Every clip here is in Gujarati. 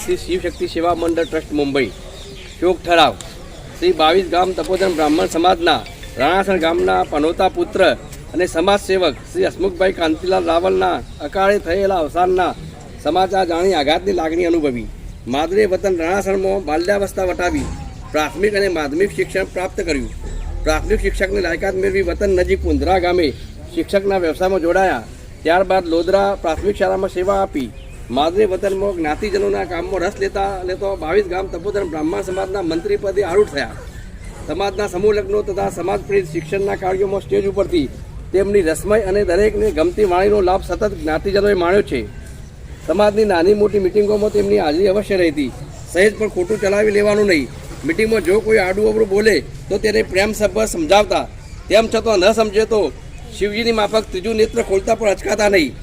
શ્રી શિવશક્તિ સેવા મંડળ ટ્રસ્ટ મુંબઈ. શોક ઠરાવ. શ્રી બાવીસ ગામ તપોધન બ્રાહ્મણ સમાજના રાણાસણ ગામના પનોતા પુત્ર અને સમાજ સેવક શ્રી હસમુખભાઈ કાંતિલાલ રાવલના અકાળે થયેલા અવસાનના સમાચાર જાણી આઘાતની લાગણી અનુભવી. માદરે વતન રાણાસરમાં બાલ્યાવસ્થા વટાવી પ્રાથમિક અને માધ્યમિક શિક્ષણ પ્રાપ્ત કર્યું. પ્રાથમિક શિક્ષકની લાયકાત મેળવી વતન નજીક પુંદરા ગામે શિક્ષકના વ્યવસાયમાં જોડાયા. ત્યારબાદ લોદરા પ્રાથમિક શાળામાં સેવા આપી. માદરે વતનમાં જ્ઞાતિજનોના કામમાં રસ લેતા લેતો બાવીસ ગામ તપોધન બ્રાહ્મણ સમાજના મંત્રી પદે આરૂઢ થયા. સમાજના સમૂહ લગ્નો તથા સમાજ પ્રેરિત શિક્ષણના કાર્યોમાં સ્ટેજ ઉપરથી તેમની રસમય અને દરેકને ગમતી વાણીનો લાભ સતત જ્ઞાતિજનોએ માણ્યો છે. સમાજની નાની મોટી મિટિંગોમાં તેમની હાજરી અવશ્ય રહી હતી સહેજ પણ ખોટું ચલાવી લેવાનું નહીં. મિટિંગમાં જો કોઈ આડું અબરું બોલે, તો તેને પ્રેમસભર સમજાવતા. તેમ છતાં ન સમજે તો શિવજીની માફક ત્રીજું નેત્ર ખોલતા પણ અચકાતા નહીં.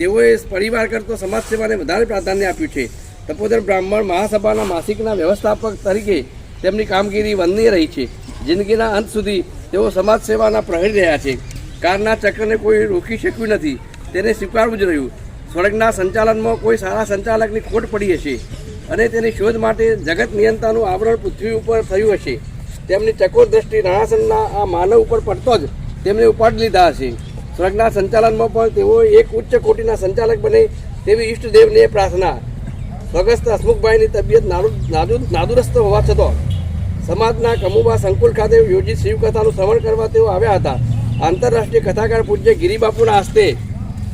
તેઓએ પરિવાર કરતો સમાજ સેવાને વધારે પ્રાધાન્ય આપ્યું છે. તપોદર બ્રાહ્મણ મહાસભાના માસિકના વ્યવસ્થાપક તરીકે તેમની કામગીરી વંદનીય રહી છે. જિંદગીના અંત સુધી તેઓ સમાજ સેવાના પ્રહરી રહ્યા છે. કારના ચક્રને કોઈ રોકી શક્યું નથી. તેને સ્વીકારવું જ રહ્યું. સ્વર્ગના સંચાલનમાં કોઈ સારા સંચાલકની ખોટ પડી હશે અને તેની શોધ માટે જગત નિયંતાનું આવરણ પૃથ્વી ઉપર થયું હશે. તેમની ચકોર દ્રષ્ટિ રણાસનના આ માનવ ઉપર પડતો જ તેમને ઉપાડી લીધા હશે. સ્વર્ગના સંચાલનમાં પણ તેઓ એક ઉચ્ચ કોટીના સંચાલક બને તેવી ઈષ્ટદેવને પ્રાર્થના. સ્વગસ્થ હસમુખભાઈની તબિયત નાદુ- નાદુરસ્ત હોવા છતાં સમાજના કમુબા સંકુલ ખાતે યોજિત શિવકથાનું શ્રવણ કરવા તેઓ આવ્યા હતા. આંતરરાષ્ટ્રીય કથાકાર પૂજ્ય ગિરિબાપુના હસ્તે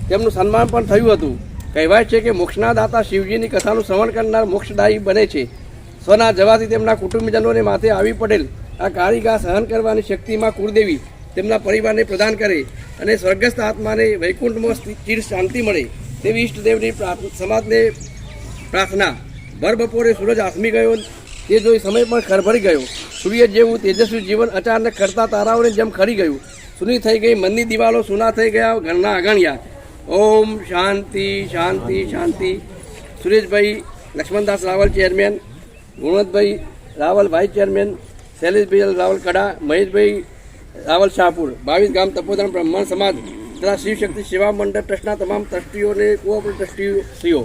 તેમનું સન્માન પણ થયું હતું. કહેવાય છે કે મોક્ષના દાતા શિવજીની કથાનું શ્રવણ કરનાર મોક્ષદાયી બને છે. સ્વના જવાથી તેમના કુટુંબીજનોને માથે આવી પડેલ આ કારીગા સહન કરવાની શક્તિમાં કુળદેવી તેમના પરિવારને પ્રદાન કરે અને સ્વર્ગસ્થ આત્માને વૈકુંઠમાં ચીર શાંતિ મળે તેવી ઈષ્ટદેવની સમાજને પ્રાર્થના. ભર બપોરે સૂરજ આથમી ગયો, તે જોઈ સમય પણ ખરભરી ગયો. સૂર્ય જેવું તેજસ્વી જીવન અચાનક ખરતા તારાઓને જેમ ખરી ગયું. સુની થઈ ગઈ મનની દિવાલો, સૂના થઈ ગયા ઘરના અગણ્યા. ઓમ શાંતિ શાંતિ શાંતિ. સુરેશભાઈ લક્ષ્મણદાસ રાવલ ચેરમેન, ગુણવંતભાઈ રાવલ ભાઈ ચેરમેન, શૈલેષભાઈ રાવલ કડા, મહેશભાઈ રાવલ શાહપુર. બાવીસ ગામ તપોધન બ્રહ્મણ સમાજ તથા શિવશક્તિ સેવા મંડળ ટ્રસ્ટના તમામ ટ્રસ્ટીઓને કોઓપરેટિવ ટ્રસ્ટીશ્રીઓ